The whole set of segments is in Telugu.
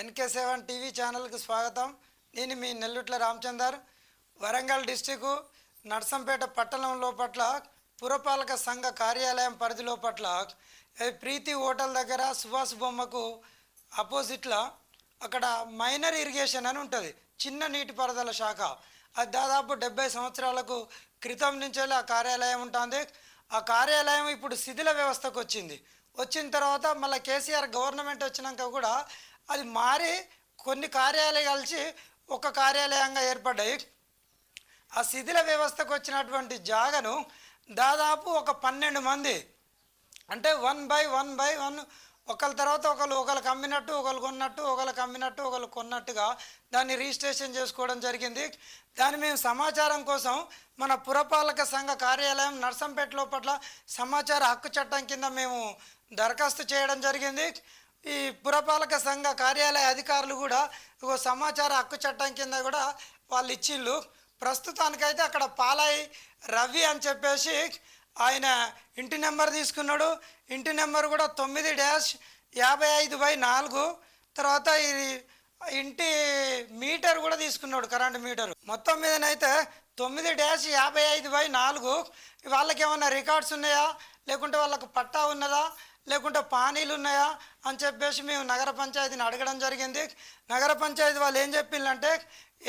ఎన్కే సెవెన్ టీవీ ఛానల్కి స్వాగతం. నేను మీ నెల్లుట్ల రామచందర్. వరంగల్ డిస్టికు నర్సంపేట పట్టణం లోపట్ల పురపాలక సంఘ కార్యాలయం పరిధి లోపట్ల ప్రీతి హోటల్ దగ్గర సుభాష్ బొమ్మకు అపోజిట్లో అక్కడ మైనర్ ఇరిగేషన్ అని ఉంటుంది. చిన్న నీటిపారుదల శాఖ. అది దాదాపు డెబ్బై సంవత్సరాలకు క్రితం నుంచే ఆ కార్యాలయం ఉంటుంది. ఆ కార్యాలయం ఇప్పుడు శిథిల వ్యవస్థకు వచ్చింది. వచ్చిన తర్వాత మళ్ళీ కేసీఆర్ గవర్నమెంట్ వచ్చినాక కూడా అది మారి కొన్ని కార్యాలయాలు కలిసి ఒక కార్యాలయంగా ఏర్పడ్డాయి. ఆ శిథిల వ్యవస్థకు వచ్చినటువంటి జాగను దాదాపు ఒక పన్నెండు మంది అంటే one by one by one ఒకళ్ళ తర్వాత ఒకళ్ళు ఒకళ్ళు అమ్మినట్టు ఒకళ్ళు కొన్నట్టు ఒకళ్ళు అమ్మినట్టు ఒకళ్ళు కొన్నట్టుగా దాన్ని రిజిస్ట్రేషన్ చేసుకోవడం జరిగింది. దాన్ని మేము సమాచారం కోసం మన పురపాలక సంఘ కార్యాలయం నర్సంపేట లోపట్ల సమాచార హక్కు చట్టం కింద మేము దరఖాస్తు చేయడం జరిగింది. ఈ పురపాలక సంఘ కార్యాలయ అధికారులు కూడా ఇగో సమాచార హక్కు చట్టం కింద కూడా వాళ్ళు ఇచ్చిళ్ళు. ప్రస్తుతానికైతే అక్కడ పాలాయి రవి అని చెప్పేసి ఆయన ఇంటి నెంబర్ తీసుకున్నాడు. ఇంటి నెంబర్ కూడా తొమ్మిది డ్యాష్ యాభై ఐదు బై నాలుగు. తర్వాత ఇది ఇంటి మీటర్ కూడా తీసుకున్నాడు కరెంట్ మీటర్. మొత్తం మీదనైతే తొమ్మిది డ్యాష్ యాభై ఐదు బై నాలుగు. వాళ్ళకి ఏమైనా రికార్డ్స్ ఉన్నాయా? లేకుంటే వాళ్ళకు పట్టా ఉన్నదా? లేకుంటే పానీలు ఉన్నాయా అని చెప్పేసి మేము నగర పంచాయతీని అడగడం జరిగింది. నగర పంచాయతీ వాళ్ళు ఏం చెప్పిందంటే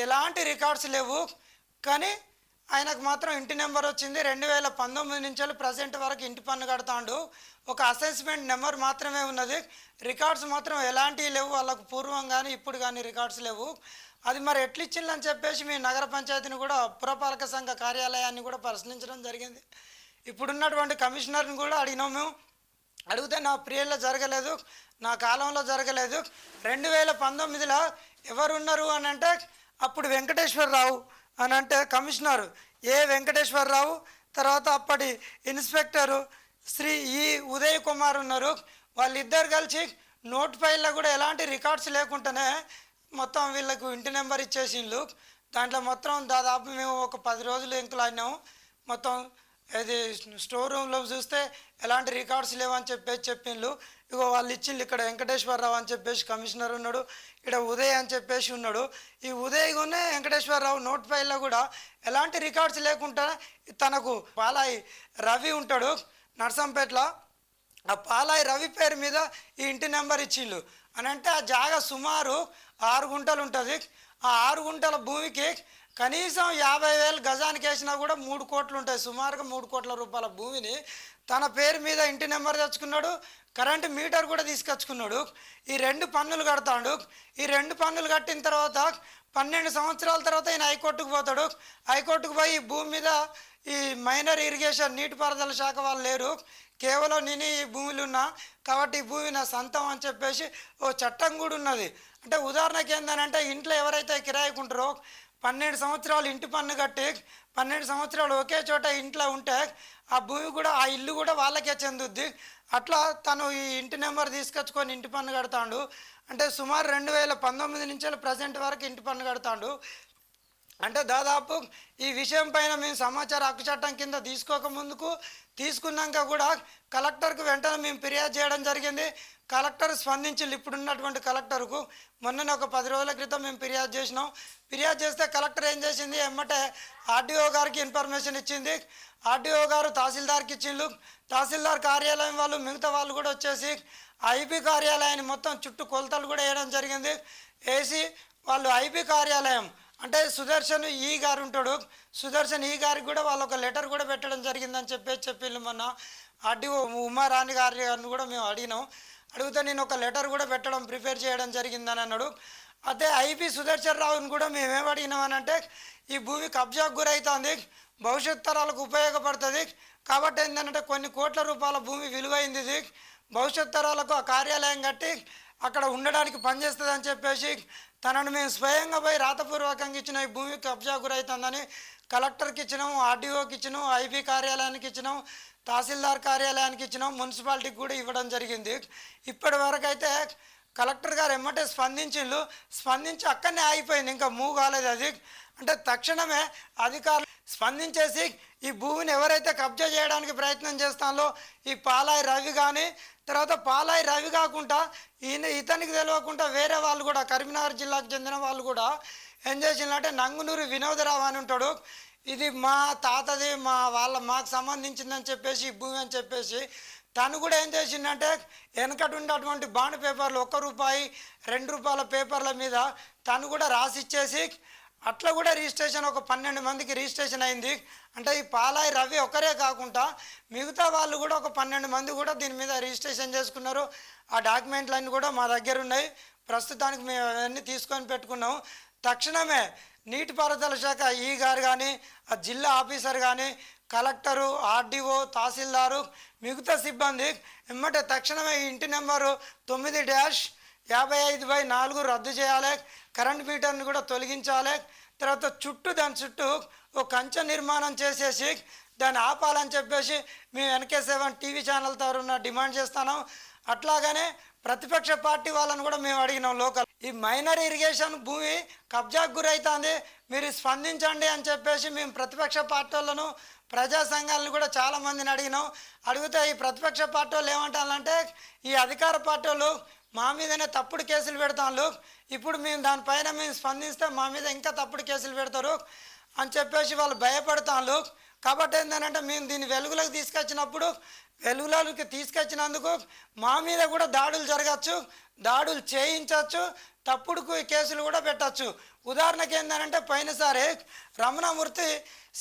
ఎలాంటి రికార్డ్స్ లేవు కానీ ఆయనకు మాత్రం ఇంటి నెంబర్ వచ్చింది. రెండు వేల పంతొమ్మిది నుంచి ప్రజెంట్ వరకు ఇంటి పన్ను కడతాడు. ఒక అసెస్మెంట్ నెంబర్ మాత్రమే ఉన్నది. రికార్డ్స్ మాత్రం ఎలాంటివి లేవు వాళ్ళకు పూర్వం కానీ ఇప్పుడు కానీ రికార్డ్స్ లేవు. అది మరి ఎట్లిచ్చిందని చెప్పేసి మీ నగర పంచాయతీని కూడా పురపాలక సంఘ కార్యాలయాన్ని కూడా పరిశీలించడం జరిగింది. ఇప్పుడున్నటువంటి కమిషనర్ని కూడా అడిగినాం మేము. అడిగితే నా ప్రియల్లో జరగలేదు నా కాలంలో జరగలేదు. రెండు వేల పంతొమ్మిదిలో ఎవరున్నారు అని అంటే అప్పుడు వెంకటేశ్వరరావు అని అంటే కమిషనర్. ఏ వెంకటేశ్వరరావు? తర్వాత అప్పటి ఇన్స్పెక్టరు శ్రీ ఈ ఉదయ్ కుమార్ ఉన్నారు. వాళ్ళిద్దరు కలిసి నోట్ ఫైల్లో కూడా ఎలాంటి రికార్డ్స్ లేకుండానే మొత్తం వీళ్ళకు ఇంటి నెంబర్ ఇచ్చేసిండ్లు. దాంట్లో మొత్తం దాదాపు మేము ఒక పది రోజులు ఎంకులు అయినాము మొత్తం ఇది స్టోర్ రూమ్లో చూస్తే ఎలాంటి రికార్డ్స్ లేవని చెప్పేసి చెప్పిండ్రు ఇగో వాళ్ళు ఇచ్చిండ్రు ఇక్కడ వెంకటేశ్వరరావు అని చెప్పేసి కమిషనర్ ఉన్నాడు ఇక్కడ ఉదయ్ అని చెప్పేసి ఉన్నాడు. ఈ ఉదయ్ గునే వెంకటేశ్వరరావు నోట్ ఫైల్లో కూడా ఎలాంటి రికార్డ్స్ లేకుండా తనకు పాలాయి రవి ఉంటాడు నర్సంపేటలో. ఆ పాలాయి రవి పేరు మీద ఈ ఇంటి నెంబర్ ఇచ్చిండ్రు అని అంటే ఆ జాగా సుమారు ఆరు గుంటలు ఉంటుంది. ఆ ఆరు గుంటల భూమికి కనీసం యాభై వేలు గజానికి వేసినా కూడా మూడు కోట్లు ఉంటాయి. సుమారుగా మూడు కోట్ల రూపాయల భూమిని తన పేరు మీద ఇంటి నెంబర్ తెచ్చుకున్నాడు. కరెంటు మీటర్ కూడా తీసుకొచ్చుకున్నాడు. ఈ రెండు పన్నులు కడతాడు. ఈ రెండు పన్నులు కట్టిన తర్వాత పన్నెండు సంవత్సరాల తర్వాత ఈయన హైకోర్టుకు పోతాడు. హైకోర్టుకు పోయి ఈ భూమి మీద ఈ మైనర్ ఇరిగేషన్ నీటిపారుదల శాఖ వాళ్ళు లేరు. కేవలం నేను ఈ భూమిలో ఉన్నా. కాబట్టి ఈ భూమి నా సొంతం అని చెప్పేసి ఓ చట్టం కూడా ఉన్నది. అంటే ఉదాహరణకి ఏంటంటే ఇంట్లో ఎవరైతే కిరాయికుంటారో పన్నెండు సంవత్సరాలు ఇంటి పన్ను కట్టి పన్నెండు సంవత్సరాలు ఒకే చోట ఇంట్లో ఉంటే ఆ భూమి కూడా ఆ ఇల్లు కూడా వాళ్ళకే చెందుద్ది. అట్లా తను ఈ ఇంటి నెంబర్ తీసుకొచ్చుకొని ఇంటి పన్ను కడతాడు. అంటే సుమారు రెండు వేల పంతొమ్మిది నుంచి ప్రజెంట్ వరకు ఇంటి పన్ను కడతాడు. అంటే దాదాపు ఈ విషయం పైన మేము సమాచార హక్కు చట్టం కింద తీసుకోక ముందుకు తీసుకున్నాక కూడా కలెక్టర్కు వెంటనే మేము ఫిర్యాదు చేయడం జరిగింది. కలెక్టర్ స్పందించింది ఇప్పుడున్నటువంటి కలెక్టర్కు మొన్ననే ఒక పది రోజుల క్రితం మేము ఫిర్యాదు చేసినాం. ఫిర్యాదు చేస్తే కలెక్టర్ ఏం చేసింది? ఎమ్మటే ఆర్డీఓ గారికి ఇన్ఫర్మేషన్ ఇచ్చింది. ఆర్డీఓ గారు తహసీల్దార్కి ఇచ్చిండు తహసీల్దార్ కార్యాలయం వాళ్ళు మిగతా వాళ్ళు కూడా వచ్చేసి ఐబీ కార్యాలయాన్ని మొత్తం చుట్టూ కొలతలు కూడా వేయడం జరిగింది. వేసి వాళ్ళు ఐబీ కార్యాలయం అంటే సుదర్శన్ ఈ గారు ఉంటాడు. సుదర్శన్ ఈ గారికి కూడా వాళ్ళు ఒక లెటర్ కూడా పెట్టడం జరిగిందని చెప్పేసి చెప్పిండు మొన్న. అడ్డి ఉమారాణి గారి గారిని కూడా మేము అడిగినాం. అడిగితే నేను ఒక లెటర్ కూడా పెట్టడం ప్రిపేర్ చేయడం జరిగిందని అన్నాడు. అదే ఐపి సుదర్శన్ రావుని కూడా మేమేం అడిగినామని అంటే ఈ భూమి కబ్జాకు గురవుతుంది భవిష్యత్ తరాలకు ఉపయోగపడుతుంది. కాబట్టి ఏంటంటే కొన్ని కోట్ల రూపాయల భూమి విలువైంది భవిష్యత్ తరాలకు ఆ కార్యాలయం కట్టి అక్కడ ఉండడానికి పనిచేస్తుంది అని చెప్పేసి తనను మేము స్వయంగా పోయి రాతపూర్వకంగా ఇచ్చిన ఈ భూమి కబ్జా గురవుతుందని కలెక్టర్కి ఇచ్చినాం ఆర్డీఓకి ఇచ్చినాం ఐబీ కార్యాలయానికి ఇచ్చినాం తహసీల్దార్ కార్యాలయానికి ఇచ్చినాం మున్సిపాలిటీకి కూడా ఇవ్వడం జరిగింది. ఇప్పటి వరకు అయితే కలెక్టర్ గారు ఎమ్మటే స్పందించిండ్రు. స్పందించి అక్కడనే ఆగిపోయింది. ఇంకా మూవ్ కాలేదు అది. అంటే తక్షణమే అధికారులు స్పందించేసి ఈ భూమిని ఎవరైతే కబ్జా చేయడానికి ప్రయత్నం చేస్తానో ఈ పాలాయి రవి కానీ తర్వాత పాలాయి రవి కాకుండా ఈయన ఇతనికి తెలియకుండా వేరే వాళ్ళు కూడా కరీంనగర్ జిల్లాకు చెందిన వాళ్ళు కూడా ఏం చేసిందంటే నంగునూరు వినోదరావు అని ఉంటాడు. ఇది మా తాతది మా వాళ్ళ మాకు సంబంధించిందని చెప్పేసి భూమి అని చెప్పేసి తను కూడా ఏం చేసిందంటే వెనకటి ఉన్నటువంటి బాండ్ పేపర్లు ఒక్క రూపాయి రెండు రూపాయల పేపర్ల మీద తను కూడా రాసిచ్చేసి అట్లా కూడా రిజిస్ట్రేషన్ ఒక పన్నెండు మందికి రిజిస్ట్రేషన్ అయింది. అంటే ఈ పాలాయి రవి ఒకరే కాకుండా మిగతా వాళ్ళు కూడా ఒక పన్నెండు మంది కూడా దీని మీద రిజిస్ట్రేషన్ చేసుకున్నారు. ఆ డాక్యుమెంట్లన్నీ కూడా మా దగ్గర ఉన్నాయి. ప్రస్తుతానికి మేము అవన్నీ తీసుకొని పెట్టుకున్నాం. తక్షణమే నీటిపారుదల శాఖ ఈ గారు కానీ ఆ జిల్లా ఆఫీసర్ కానీ కలెక్టరు ఆర్డీఓ తహసీల్దారు మిగతా సిబ్బంది ఎమ్మటే తక్షణమే ఇంటి నెంబరు తొమ్మిది డ్యాష్ యాభై ఐదు బై నాలుగు రద్దు చేయాలి. కరెంట్ మీటర్ని కూడా తొలగించాలి. తర్వాత చుట్టూ దాని చుట్టూ ఒక కంచె నిర్మాణం చేసేసి దాన్ని ఆపాలని చెప్పేసి మేము ఎన్కే సెవెన్ టీవీ ఛానల్ తరఫున డిమాండ్ చేస్తున్నాం. అట్లాగనే ప్రతిపక్ష పార్టీ వాళ్ళని కూడా మేము అడిగినాం లోకల్. ఈ మైనర్ ఇరిగేషన్ భూమి కబ్జాకు గురవుతుంది మీరు స్పందించండి అని చెప్పేసి మేము ప్రతిపక్ష పార్టీ వాళ్ళను ప్రజా సంఘాలను కూడా చాలా మందిని అడిగినాం. అడిగితే ఈ ప్రతిపక్ష పార్టీ వాళ్ళు ఏమంటారంటే ఈ అధికార పార్టీ వాళ్ళు మా మీదనే తప్పుడు కేసులు పెడతాను ఇప్పుడు మేము దానిపైన మేము స్పందిస్తే మా మీద ఇంకా తప్పుడు కేసులు పెడతారు అని చెప్పేసి వాళ్ళు భయపడతాను కాబట్టి ఏంటంటే మేము దీన్ని వెలుగులోకి తీసుకొచ్చినప్పుడు వెలుగులోకి తీసుకొచ్చినందుకు మా మీద కూడా దాడులు జరగచ్చు దాడులు చేయించవచ్చు తప్పుడు కేసులు కూడా పెట్టచ్చు. ఉదాహరణకి ఏంటంటే పోయినసారి రమణమూర్తి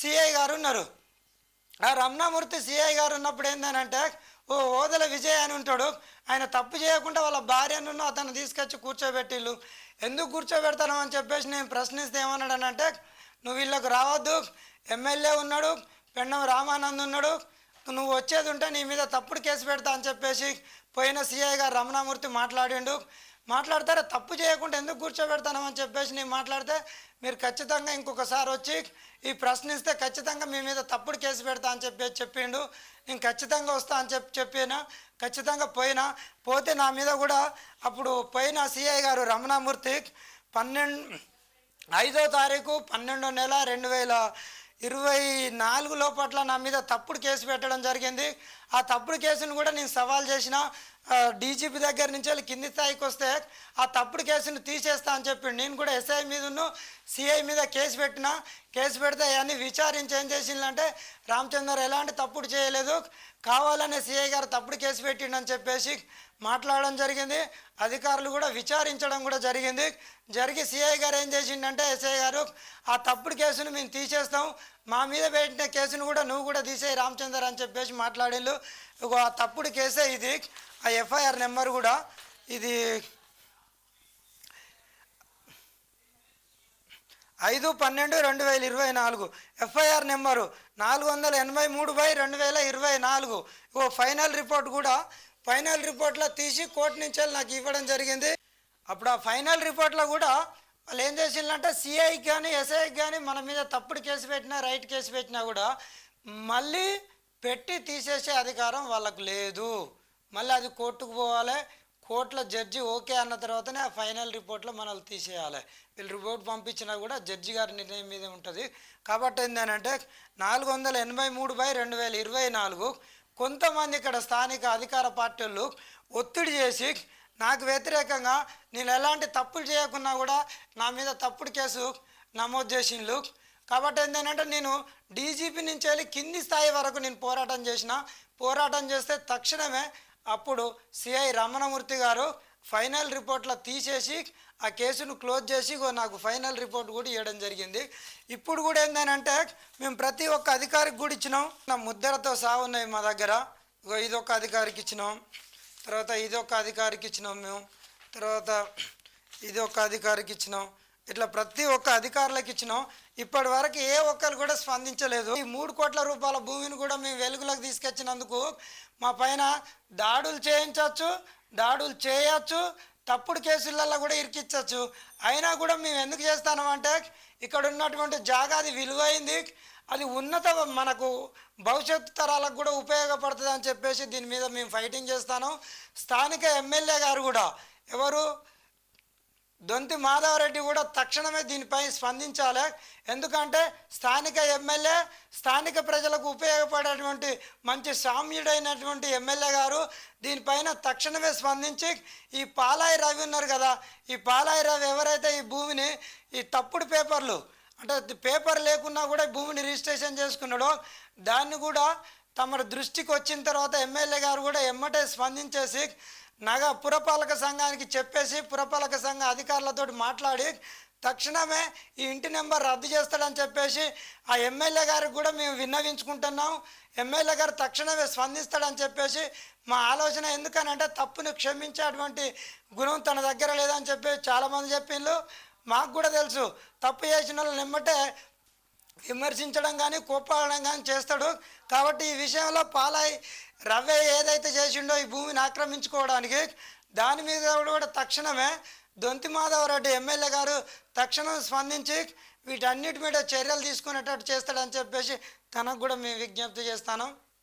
సిఐ గారు ఉన్నారు. ఆ రమణమూర్తి సిఐ గారు ఉన్నప్పుడు ఏంటంటే ఓ ఓదల విజయ్ అని ఉంటాడు. ఆయన తప్పు చేయకుండా వాళ్ళ భార్యను అతను తీసుకొచ్చి కూర్చోబెట్టిళ్ళు ఎందుకు కూర్చోబెడతాను అని చెప్పేసి నేను ప్రశ్నిస్తే ఏమన్నాడనంటే నువ్వు వీళ్ళకు రావద్దు. ఎమ్మెల్యే ఉన్నాడు. పెండం రామానంద్ ఉన్నాడు. నువ్వు వచ్చేది ఉంటే నీ మీద తప్పుడు కేసు పెడతా అని చెప్పేసి పోయిన సీఐ గారు రమణామూర్తి మాట్లాడిండు. మాట్లాడతారా? తప్పు చేయకుండా ఎందుకు కూర్చోబెడతాను చెప్పేసి నేను మాట్లాడితే మీరు ఖచ్చితంగా ఇంకొకసారి వచ్చి ఈ ప్రశ్నిస్తే ఖచ్చితంగా మీ మీద తప్పుడు కేసు పెడతా అని చెప్పేసి చెప్పిండు. నేను ఖచ్చితంగా వస్తా అని చెప్పి చెప్పాను ఖచ్చితంగా పోయినా. పోతే నా మీద కూడా అప్పుడు పోయిన సిఐ గారు రమణమూర్తి పన్నెండు ఐదో తారీఖు పన్నెండో నెల రెండు వేల ఇరవై నాలుగు లోపట్ల నా మీద తప్పుడు కేసు పెట్టడం జరిగింది. ఆ తప్పుడు కేసును కూడా నేను సవాల్ చేసిన డీజీపీ దగ్గర నుంచి వెళ్ళి కింది స్థాయికి వస్తే ఆ తప్పుడు కేసును తీసేస్తా అని చెప్పి నేను కూడా ఎస్ఐ మీదను సిఐ మీద కేసు పెట్టిన కేసు పెడితే అవన్నీ విచారించి ఏం చేసిందంటే రామచందర్ ఎలాంటి తప్పుడు చేయలేదు కావాలనే సిఐ గారు తప్పుడు కేసు పెట్టిండని చెప్పేసి మాట్లాడడం జరిగింది. అధికారులు కూడా విచారించడం కూడా జరిగింది. జరిగి సిఐ గారు ఏం చేసిండంటే ఎస్ఐ గారు ఆ తప్పుడు కేసును మేము తీసేస్తాం. మా మీద పెట్టిన కేసును కూడా నువ్వు కూడా తీసేయి రామచందర్ అని చెప్పేసి మాట్లాడిళ్ళు ఒక ఆ తప్పుడు కేసే ఇది. ఆ ఎఫ్ఐఆర్ నెంబర్ కూడా ఇది ఐదు పన్నెండు రెండు వేల ఇరవై నాలుగు. ఎఫ్ఐఆర్ నెంబరు నాలుగు వందల ఎనభై మూడు బై రెండు వేల ఇరవై నాలుగు. ఓ ఫైనల్ రిపోర్ట్ కూడా ఫైనల్ రిపోర్ట్లో తీసి కోర్టు నుంచి వెళ్ళి నాకు ఇవ్వడం జరిగింది. అప్పుడు ఆ ఫైనల్ రిపోర్ట్లో కూడా వాళ్ళు ఏం చేసిందంటే సిఐకి కానీ ఎస్ఐకి కానీ మన మీద తప్పుడు కేసు పెట్టినా రైట్ కేసు పెట్టినా కూడా మళ్ళీ పెట్టి తీసేసే అధికారం వాళ్ళకు లేదు. మళ్ళీ అది కోర్టుకు పోవాలి. కోర్టులో జడ్జి ఓకే అన్న తర్వాతనే ఆ ఫైనల్ రిపోర్ట్లో మనల్ని తీసేయాలి. వీళ్ళు రిపోర్ట్ పంపించినా కూడా జడ్జి గారి నిర్ణయం మీదే ఉంటుంది. కాబట్టి ఏంటంటే నాలుగు వందల ఎనభై మూడు బై రెండు వేల ఇరవై నాలుగు కొంతమంది ఇక్కడ స్థానిక అధికార పార్టీలు ఒత్తిడి చేసి నాకు వ్యతిరేకంగా నేను ఎలాంటి తప్పులు చేయకున్నా కూడా నా మీద తప్పుడు కేసు నమోదు చేసిండ్లు. కాబట్టి ఏంటంటే నేను డీజీపీ నుంచి వెళ్ళి కింది స్థాయి వరకు నేను పోరాటం చేసిన. పోరాటం చేస్తే తక్షణమే అప్పుడు సిఐ రమణమూర్తి గారు ఫైనల్ రిపోర్ట్లో తీసేసి ఆ కేసును క్లోజ్ చేసి నాకు ఫైనల్ రిపోర్ట్ కూడా ఇవ్వడం జరిగింది. ఇప్పుడు కూడా ఏంటంటే మేము ప్రతి ఒక్క అధికారికి కూడా ఇచ్చినాం. నా ముద్రతో సాగు ఉన్నాయి మా దగ్గర. ఇదొక అధికారికి ఇచ్చినాం. తర్వాత ఇదొక అధికారికి ఇచ్చినాం మేము. తర్వాత ఇది ఒక అధికారికి ఇచ్చినాం. ఇట్లా ప్రతి ఒక్క అధికారులకు ఇచ్చినాం. ఇప్పటి వరకు ఏ ఒక్కరు కూడా స్పందించలేదు. ఈ మూడు కోట్ల రూపాయల భూమిని కూడా మేము వెలుగులోకి తీసుకొచ్చినందుకు మా పైన దాడులు చేయించవచ్చు దాడులు చేయొచ్చు తప్పుడు కేసులలో కూడా ఇరికించవచ్చు. అయినా కూడా మేము ఎందుకు చేస్తామంటే ఇక్కడ ఉన్నటువంటి జాగా అది విలువైంది. అది ఉన్నత మనకు భవిష్యత్తు తరాలకు కూడా ఉపయోగపడుతుంది అని చెప్పేసి దీని మీద మేము ఫైటింగ్ చేస్తాను. స్థానిక ఎమ్మెల్యే గారు కూడా ఎవరు? దొంతి మాధవరెడ్డి కూడా తక్షణమే దీనిపై స్పందించాలి. ఎందుకంటే స్థానిక ఎమ్మెల్యే స్థానిక ప్రజలకు ఉపయోగపడేటువంటి మంచి సామ్యుడైనటువంటి ఎమ్మెల్యే గారు దీనిపైన తక్షణమే స్పందించి ఈ పాలాయి రవి ఉన్నారు కదా ఈ పాలాయి రవి ఎవరైతే ఈ భూమిని ఈ తప్పుడు పేపర్లు అంటే పేపర్ లేకున్నా కూడా భూమిని రిజిస్ట్రేషన్ చేసుకున్నాడో దాన్ని కూడా తమ దృష్టికి వచ్చిన తర్వాత ఎమ్మెల్యే గారు కూడా ఎమ్మటే స్పందించేసి నగ పురపాలక సంఘానికి చెప్పేసి పురపాలక సంఘ అధికారులతో మాట్లాడి తక్షణమే ఈ ఇంటి నెంబర్ రద్దు చేస్తాడని చెప్పేసి ఆ ఎమ్మెల్యే గారికి కూడా మేము విన్నవించుకుంటున్నాం. ఎమ్మెల్యే గారు తక్షణమే స్పందిస్తాడని చెప్పేసి మా ఆలోచన ఎందుకనంటే తప్పును క్షమించేటువంటి గుణం తన దగ్గర లేదని చెప్పి చాలామంది చెప్పిండ్రు మాకు కూడా తెలుసు తప్పు చేసిన వాళ్ళు నిమ్మటే విమర్శించడం కానీ కోపాడడం కానీ చేస్తాడు. కాబట్టి ఈ విషయంలో పాలాయి రవ్వ ఏదైతే చేసిండో ఈ భూమిని ఆక్రమించుకోవడానికి దాని మీద కూడా తక్షణమే దొంతి మాధవరెడ్డి ఎమ్మెల్యే గారు తక్షణం స్పందించి వీటన్నిటి మీద చర్యలు తీసుకునేటట్టు చేస్తాడని చెప్పేసి తనకు కూడా మేము విజ్ఞప్తి చేస్తాను.